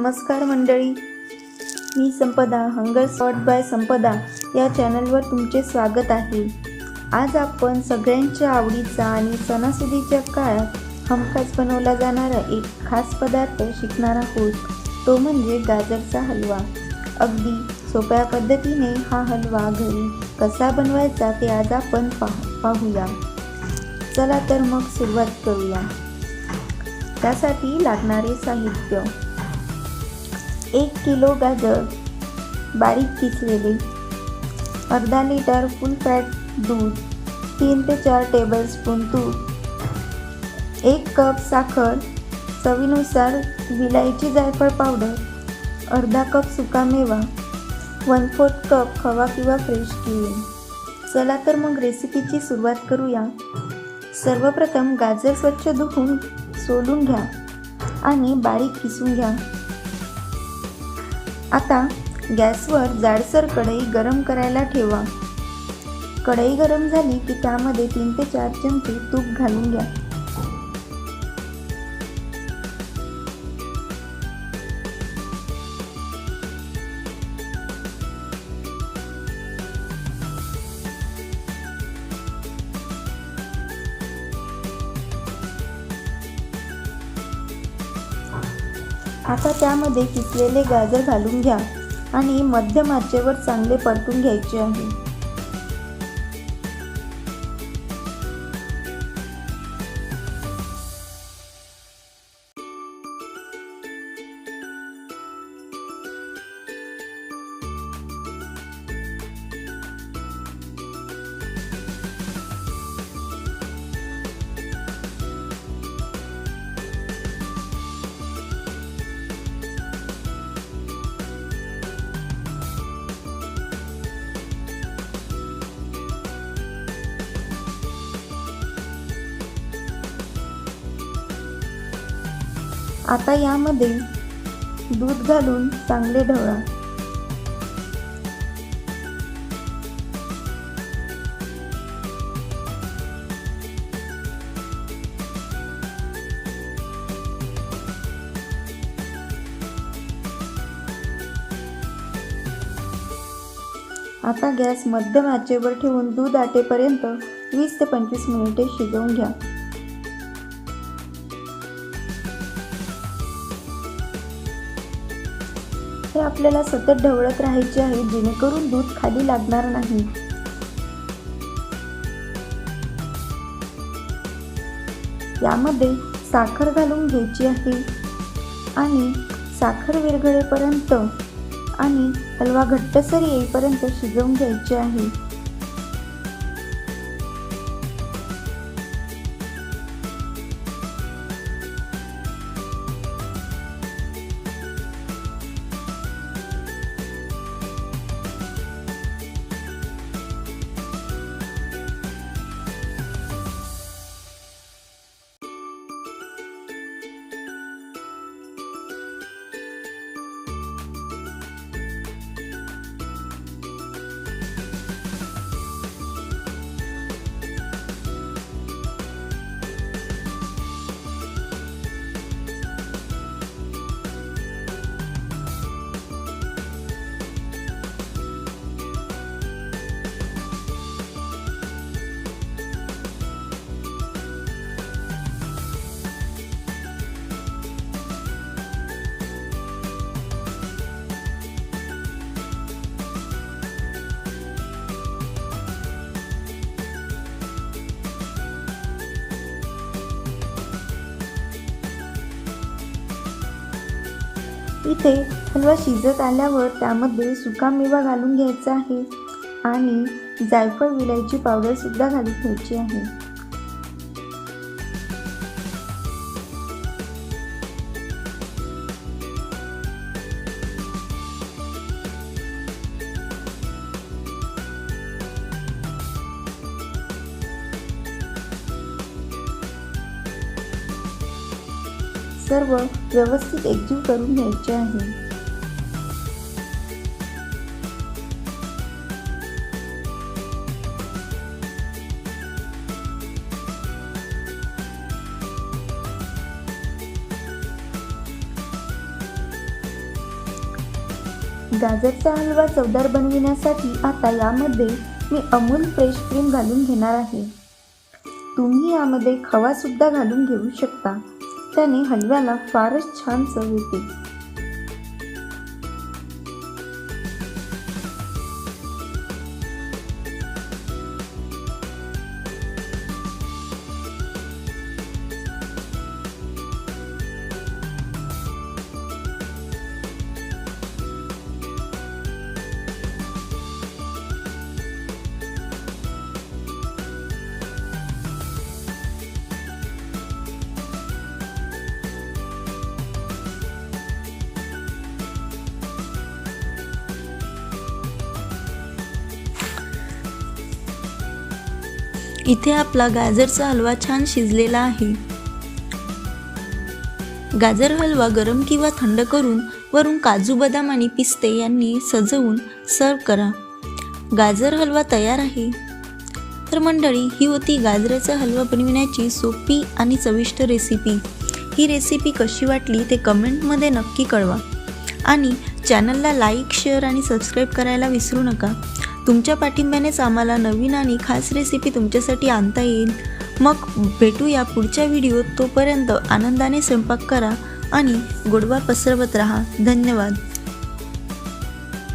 नमस्कार मंडळी. मी Sampada hunger spot by Sampada या चॅनलवर तुमचे स्वागत आहे. आज आपण सगळ्यांच्या आवडीचा आणि सणासुदीच्या काळात हमखास बनवला जाणारा एक खास पदार्थ शिकणार आहोत. तो म्हणजे गाजरचा हलवा. अगदी सोप्या पद्धतीने हा हलवा घरी कसा बनवायचा ते आज आपण पाहू पाहूया. चला तर मग सुरुवात करूया. त्यासाठी लागणारे साहित्य. एक किलो गाजर बारीक किसलेले अर्धा लिटर फुल फॅट दूध तीन ते चार टेबलस्पून तूप एक कप साखर चवीनुसार विलायची जायफळ पावडर अर्धा कप सुका मेवा वन फोर्थ कप खवा किंवा फ्रेश किवी चला तर मग रेसिपीची सुरुवात करूया. सर्वप्रथम गाजर स्वच्छ धुवून सोलून घ्या आणि बारीक किसून घ्या. आता गॅसवर जाडसर कढई गरम करायला ठेवा. कढई गरम झाली की त्यामध्ये तीन ते चार चमचे तूप घालून घ्या. आता त्यामध्ये किसलेले गाजर घालून घ्या आणि मध्यम आचेवर चांगले परतून घ्यायचे आहे. आता यामध्ये दूध घालून चांगले ढवळा. आता गॅस मध्यम आचेवर ठेवून दूध आटेपर्यंत वीस ते पंचवीस मिनिटे शिजवून घ्या. आपल्याला सतत ढवळत राहायचे आहे जेणेकरून दूध खाली लागणार नाही. यामध्ये साखर घालून घ्यायची आहे आणि साखर विरघळेपर्यंत आणि हलवा घट्टसर येईपर्यंत शिजवून घ्यायचे आहे. इथे हलवा शिजत आल्यावर त्यामध्ये सुकामेवा घालून घ्यायचा आहे आणि जायफळ विलायची पावडर सुद्धा घालून घ्यायची आहे. सर्व व्यवस्थित एकजीव करून घ्यायचे आहे. गाजरचा हलवा चवदार बनविण्यासाठी आता यामध्ये मी अमूल फ्रेश क्रीम घालून घेणार आहे. तुम्ही यामध्ये खवासुद्धा घालून घेऊ शकता. त्याने हलव्याला फारच छान चव येते इथे आपला गाजरचा हलवा छान शिजलेला आहे. गाजर हलवा गरम किंवा थंड करून वरून काजू बदाम आणि पिस्ते यांनी सजवून सर्व करा. गाजर हलवा तयार आहे. तर मंडळी ही होती गाजराचा हलवा बनविण्याची सोपी आणि चविष्ट रेसिपी ही रेसिपी कशी वाटली ते कमेंटमध्ये नक्की कळवा. आणि चॅनलला लाईक शेअर आणि सबस्क्राईब करायला विसरू नका. तुमच्या पाठिंब्यानेच आम्हाला नवीन आणि खास रेसिपी तुमच्यासाठी आणता येईल. मग भेटूया पुढच्या व्हिडिओत तोपर्यंत आनंदाने स्वयंपाक करा आणि गोडवा पसरवत राहा. धन्यवाद.